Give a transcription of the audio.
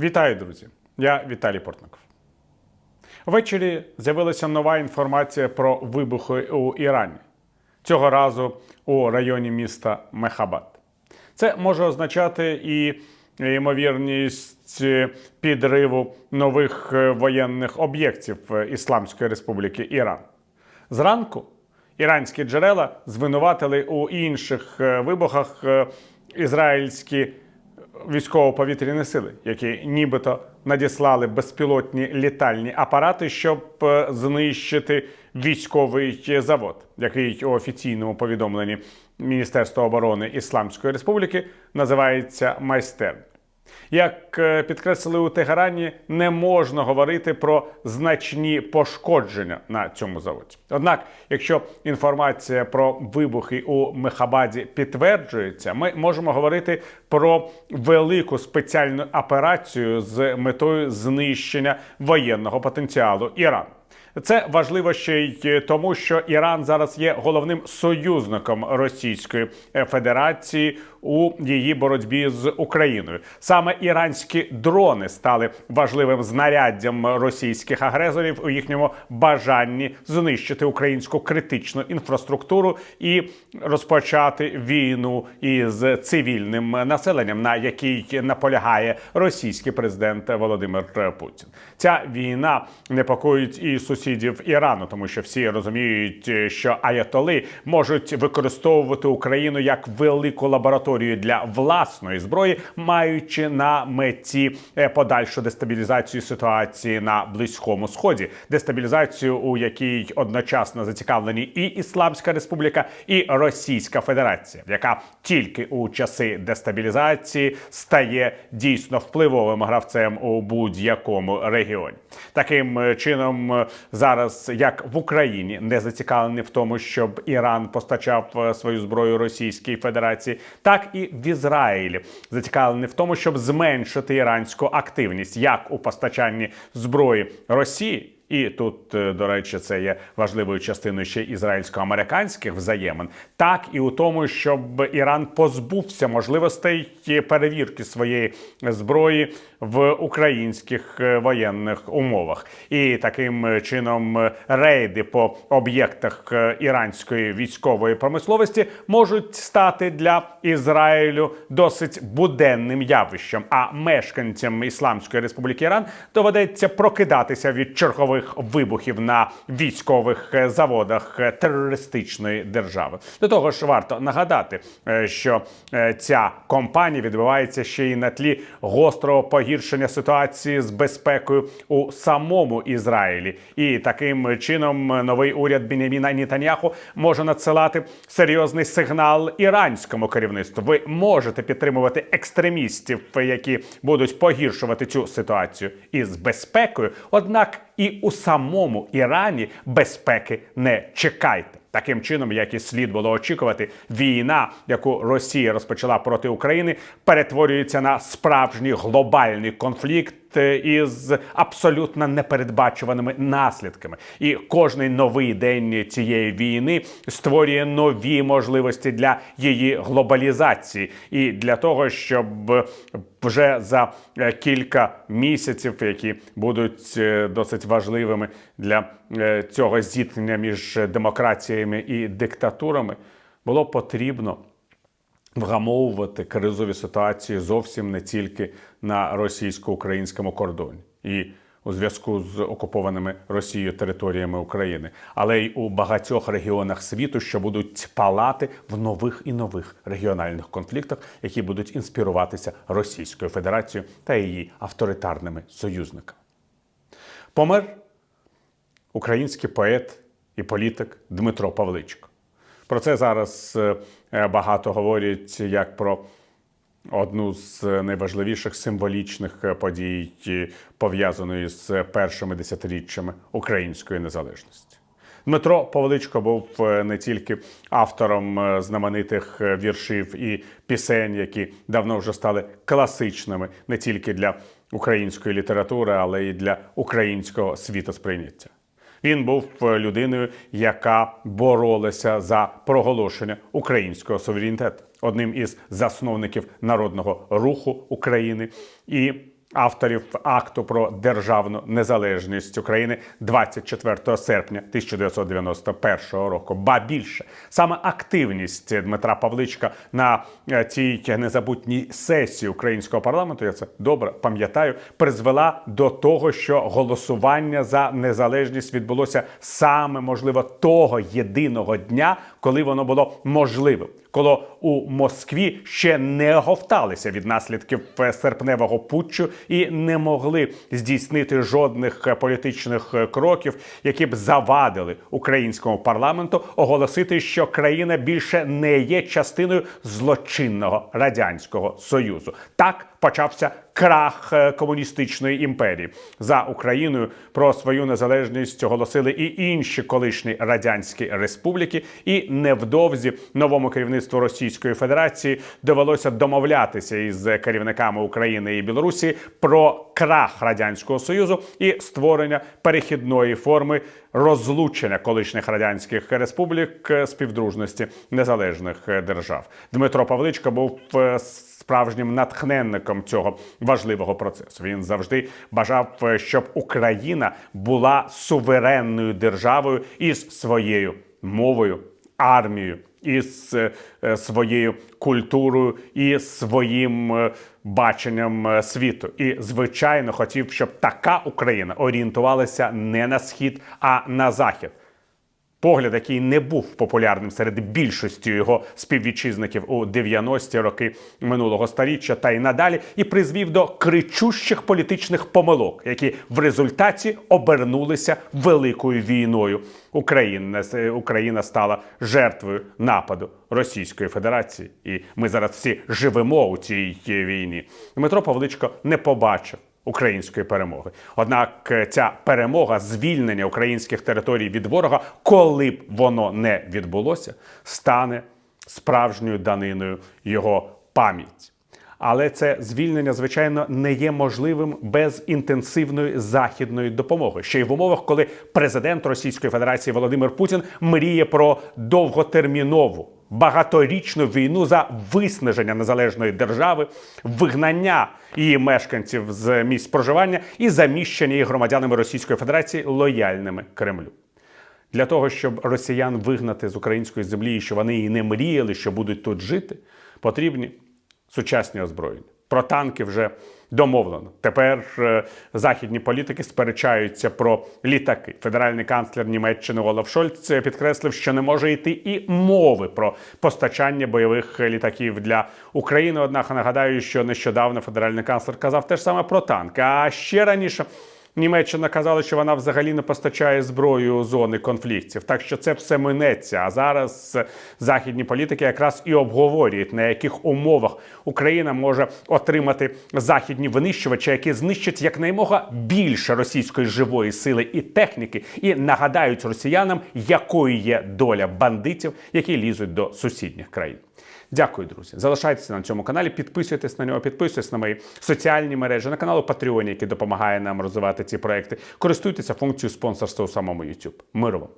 Вітаю, друзі! Я Віталій Портников. Ввечері з'явилася нова інформація про вибухи у Ірані. Цього разу у районі міста Мехабад. Це може означати і ймовірність підриву нових е, воєнних об'єктів Ісламської Республіки Іран. Зранку іранські джерела звинуватили у інших е, вибухах е, ізраїльські військово-повітряні сили, які нібито надіслали безпілотні літальні апарати, щоб е, знищити військовий завод, який у офіційному повідомленні Міністерства оборони Ісламської Республіки називається майстерня. Як е, підкреслили у Тегерані, не можна говорити про значні пошкодження на цьому заводі. Однак, якщо інформація про вибухи у Мехабаді підтверджується, ми можемо говорити про велику спеціальну операцію з метою знищення воєнного потенціалу Ірану. Це важливо ще й тому, що Іран зараз є головним союзником Російської Федерації у її боротьбі з Україною. Саме іранські дрони стали важливим знаряддям російських агресорів у їхньому бажанні знищити українську критичну інфраструктуру і розпочати війну із цивільним населенням, на якій наполягає російський президент Володимир Путін. Ця війна непокоїть і сусідів Ірану, тому що всі розуміють, що аятоли можуть використовувати Україну як велику лабораторію для власної зброї, маючи на меті е, подальшу дестабілізацію ситуації на близькому сході, дестабілізацію, у якій одночасно зацікавлені і Ісламська Республіка, і Російська Федерація, яка тільки у часи дестабілізації стає дійсно впливовим гравцем у будь-якому регіоні. Таким е, чином, е, зараз як в Україні не зацікавлені в тому, щоб Іран постачав е, свою зброю Російській Федерації, так і в Ізраїлі зацікавлені в тому, щоб зменшити іранську активність як у постачанні зброї Росії. І тут, е, до речі, це є важливою частиною ще ізраїльсько-американських взаємин, так і у тому, щоб Іран позбувся можливостей перевірки своєї зброї в українських е, воєнних умовах, і таким чином е, рейди по об'єктах іранської військової промисловості можуть стати для Ізраїлю досить буденним явищем. А мешканцям Ісламської Республіки Іран доведеться прокидатися від чергових вибухів на військових е, заводах е, терористичної держави. До того ж, варто нагадати, е, що ця компанія відбувається ще й на тлі гострого погіршення ситуації з безпекою у самому Ізраїлі, і таким чином новий уряд Беняміна Нітаньяху може надсилати серйозний сигнал іранському керівництву. Ви можете підтримувати екстремістів, які будуть погіршувати цю ситуацію із безпекою. Однак і у самому Ірані безпеки не чекайте. Таким чином, як і слід було очікувати, війна, яку Росія розпочала проти України, перетворюється на справжній глобальний конфлікт із абсолютно непередбачуваними наслідками. І кожний новий день цієї війни створює нові можливості для її глобалізації і для того, щоб вже за е, кілька місяців, які будуть е, досить важливими для е, цього зіткнення між демократіями і диктатурами, було потрібно вгамовувати кризові ситуації зовсім не тільки на російсько-українському кордоні і у зв'язку з окупованими Росією територіями України, але й у багатьох регіонах світу, що будуть палати в нових і нових регіональних конфліктах, які будуть інспіруватися Російською Федерацією та її авторитарними союзниками. Помер український поет і політик Дмитро Павличко. Про це зараз е, е, багато говорять як про одну з найважливіших символічних е, подій, е, пов'язаної з першими десятиріччями української незалежності. Дмитро Павличко був е, не тільки автором е, знаменитих е, віршів і пісень, які давно вже стали класичними не тільки для української літератури, але й для українського світосприйняття. Він був е, людиною, яка боролася за проголошення українського суверенітету, одним із засновників народного руху України. І авторів акту про державну незалежність України 24 серпня 1991 року. Ба більше саме активність Дмитра Павличка на е, цій незабутній сесії українського парламенту, я це добре пам'ятаю, призвела до того, що голосування за незалежність відбулося саме можливо того єдиного дня, коли воно було можливим. Коли у Москві ще не говталися від наслідків е, серпневого путчу і не могли здійснити жодних е, політичних е, кроків, які б завадили українському парламенту оголосити, що країна більше не є частиною злочинного радянського союзу. Так почався крах комуністичної імперії за Україною. Про свою незалежність оголосили і інші колишні радянські республіки. І невдовзі новому керівництву Російської Федерації довелося домовлятися із керівниками України і Білорусі про крах радянського союзу і створення перехідної форми розлучення колишніх радянських республік е, співдружності незалежних е, держав. Дмитро Павличко був е, справжнім натхненником цього важливого процесу. Він завжди бажав, щоб Україна була суверенною державою із своєю мовою, армією. Із е, своєю культурою і своїм е, баченням е, світу, і звичайно хотів, щоб така Україна орієнтувалася не на схід, а на захід. Погляд, який не був популярним серед більшості його співвітчизників у 90-ті роки минулого століття та й надалі, і призвів до кричущих політичних помилок, які в результаті обернулися великою війною. Україна, Україна стала жертвою нападу Російської Федерації, і ми зараз всі живемо у цій війні. Дмитро Павличко не побачив української перемоги. Однак е, ця перемога, звільнення українських територій від ворога, коли б воно не відбулося, стане справжньою даниною його пам'яті. Але це звільнення, звичайно, не є можливим без інтенсивної західної допомоги. Ще й в умовах, коли президент Російської Федерації Володимир Путін мріє про довготермінову багаторічну війну за виснаження незалежної держави, вигнання її мешканців з місць проживання і заміщення їх громадянами Російської Федерації лояльними Кремлю. Для того, щоб росіян вигнати з української землі, і що вони і не мріяли, що будуть тут жити, потрібні сучасні озброєння. Про танки вже домовлено. Тепер е, західні політики сперечаються про літаки. Федеральний канцлер Німеччини Олаф Шольц підкреслив, що не може йти і мови про постачання бойових літаків для України. Однак нагадаю, що нещодавно федеральний канцлер казав те ж саме про танки. А ще раніше. Німеччина казала, що вона взагалі не постачає зброю зони конфліктів. Так що це все минеться. А зараз західні політики якраз і обговорюють, на яких умовах Україна може отримати західні винищувачі, які знищать якнаймога більше російської живої сили і техніки, і нагадають росіянам, якою є доля бандитів, які лізуть до сусідніх країн. Дякую, друзі. Залишайтеся на цьому каналі, підписуйтесь на нього, підписуйтесь на мої соціальні мережі, на канал Patreon, який допомагає нам розвивати ці проекти. Користуйтеся функцією спонсорства у самому YouTube. Миру вам!